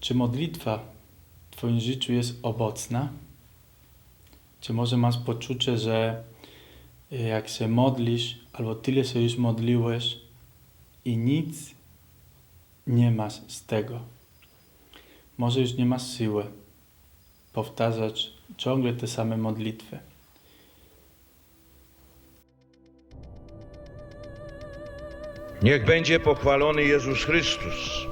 Czy modlitwa w Twoim życiu jest owocna? Czy może masz poczucie, że jak się modlisz, albo tyle się już modliłeś i nic nie masz z tego? Może już nie masz siły powtarzać ciągle te same modlitwy. Niech będzie pochwalony Jezus Chrystus.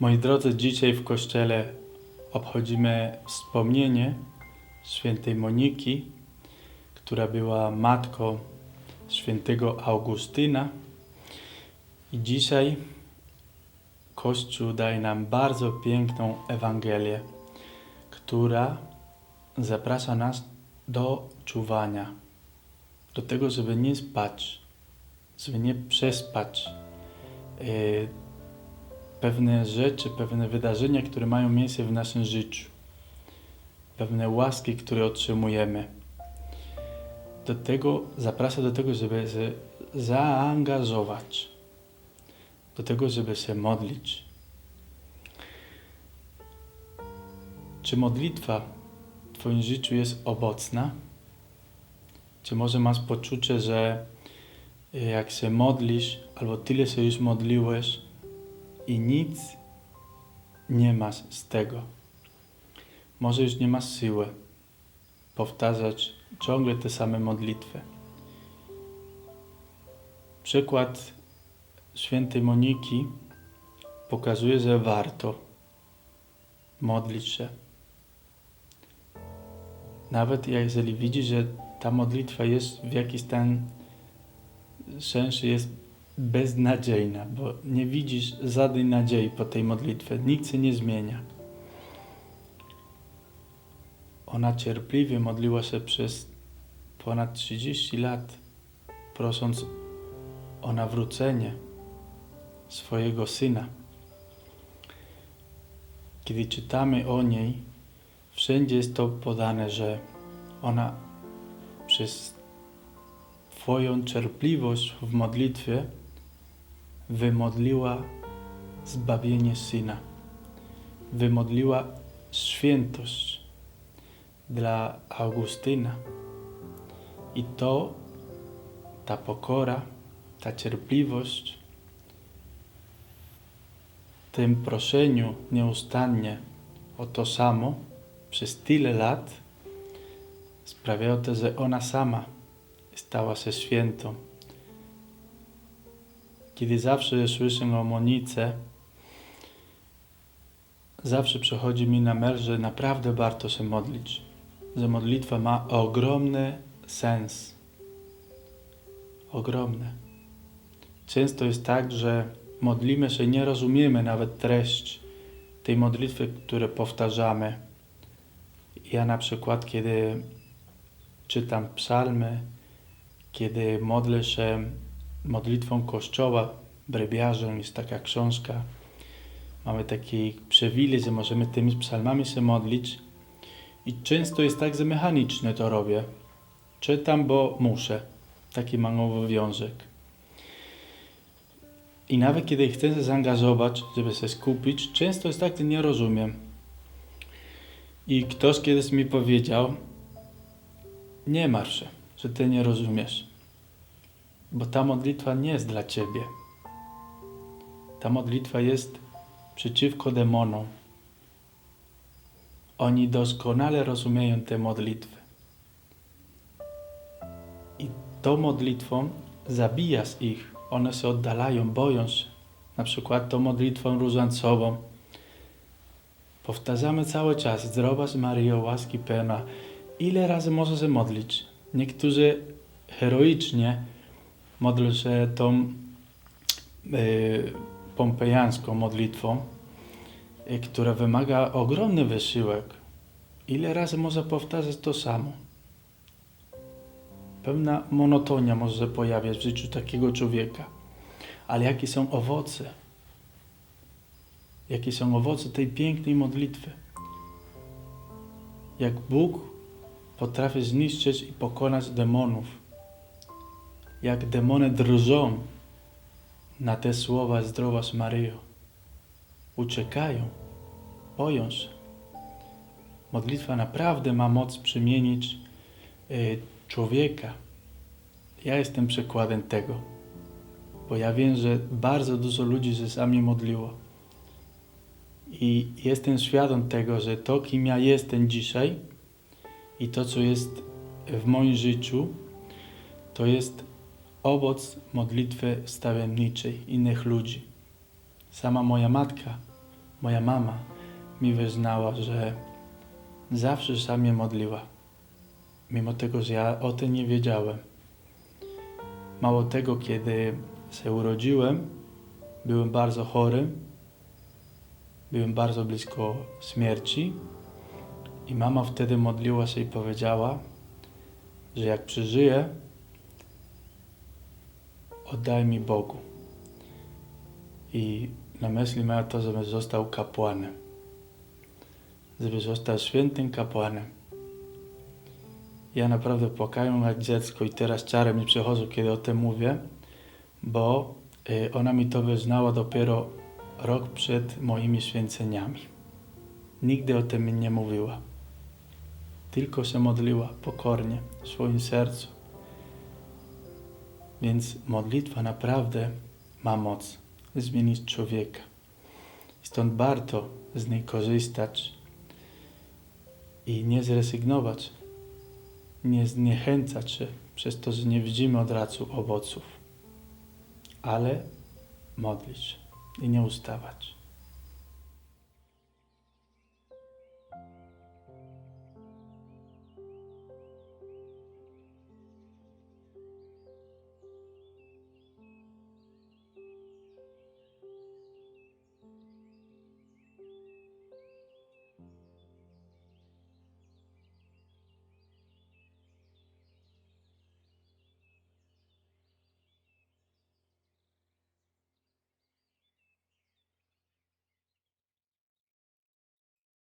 Moi drodzy, dzisiaj w kościele obchodzimy wspomnienie świętej Moniki, która była matką świętego Augustyna. I dzisiaj Kościół daje nam bardzo piękną Ewangelię, która zaprasza nas do czuwania, do tego, żeby nie spać, żeby nie przespać. Yy, pewne rzeczy, pewne wydarzenia, które mają miejsce w naszym życiu, pewne łaski, które otrzymujemy. Do tego zaprasza do tego, żeby się zaangażować, do tego, żeby się modlić. Czy modlitwa w Twoim życiu jest owocna? Czy może masz poczucie, że jak się modlisz, albo tyle się już modliłeś, i nic nie masz z tego. Może już nie masz siły powtarzać ciągle te same modlitwy. Przykład świętej Moniki pokazuje, że warto modlić się. Nawet jeżeli widzisz, że ta modlitwa jest w jakiś ten sensie jest beznadziejna, bo nie widzisz żadnej nadziei po tej modlitwie. Nikt się nie zmienia. Ona cierpliwie modliła się przez ponad 30 lat, prosząc o nawrócenie swojego syna. Kiedy czytamy o niej, wszędzie jest to podane, że ona przez Twoją cierpliwość w modlitwie wymodliła zbawienie syna, wymodliła świętość dla Augustyna. I to, ta pokora, ta cierpliwość, tym proszeniu nieustannie o to samo przez tyle lat sprawiało to, że ona sama stała się świętą. Kiedy zawsze słyszę o Monice, zawsze przychodzi mi na myśl, że naprawdę warto się modlić. Że modlitwa ma ogromny sens. Ogromny. Często jest tak, że modlimy się nie rozumiemy nawet treść tej modlitwy, które powtarzamy. Ja na przykład, kiedy czytam psalmy, kiedy modlę się modlitwą Kościoła, brewiarzem, jest taka książka. Mamy taki przywilej, że możemy tymi psalmami się modlić. I często jest tak, że mechanicznie to robię. Czytam, bo muszę. Taki mam obowiązek. I nawet kiedy chcę się zaangażować, żeby się skupić, często jest tak, że nie rozumiem. I ktoś kiedyś mi powiedział, nie martw się, że ty nie rozumiesz bo ta modlitwa nie jest dla ciebie. Ta modlitwa jest przeciwko demonom. Oni doskonale rozumieją te modlitwy. I tą modlitwą zabijasz ich. One się oddalają, boją się. Na przykład tą modlitwą różańcową. Powtarzamy cały czas, zdrowaś Maryjo, łaski pełna. Ile razy możesz modlić? Niektórzy heroicznie modlę się tą y, pompejańską modlitwą, y, która wymaga ogromny wysiłek. Ile razy można powtarzać to samo? Pewna monotonia może pojawiać w życiu takiego człowieka. Ale jakie są owoce? Jakie są owoce tej pięknej modlitwy? Jak Bóg potrafi zniszczyć i pokonać demonów. Jak demony drżą na te słowa zdrowaś Maryjo. Uciekają, boją się. Modlitwa naprawdę ma moc przemienić y, człowieka. Ja jestem przykładem tego, bo ja wiem, że bardzo dużo ludzi się sami modliło. I jestem świadom tego, że to, kim ja jestem dzisiaj i to, co jest w moim życiu, to jest owoc modlitwy stawienniczej innych ludzi. Sama moja matka, moja mama mi wyznała, że zawsze mnie modliła. Mimo tego, że ja o tym nie wiedziałem. Mało tego, kiedy się urodziłem, byłem bardzo chory, byłem bardzo blisko śmierci i mama wtedy modliła się i powiedziała, że jak przeżyję, oddaj mi Bogu. I na myśli miała to, żebym został kapłanem. Żeby został świętym kapłanem. Ja naprawdę płakałem jak dziecko i teraz czary mi przychodzą, kiedy o tym mówię, bo y, ona mi to wyznała dopiero rok przed moimi święceniami. Nigdy o tym mi nie mówiła. Tylko się modliła pokornie w swoim sercu. Więc modlitwa naprawdę ma moc zmienić człowieka. Stąd warto z niej korzystać i nie zrezygnować, nie zniechęcać się przez to, że nie widzimy od razu owoców, ale modlić i nie ustawać.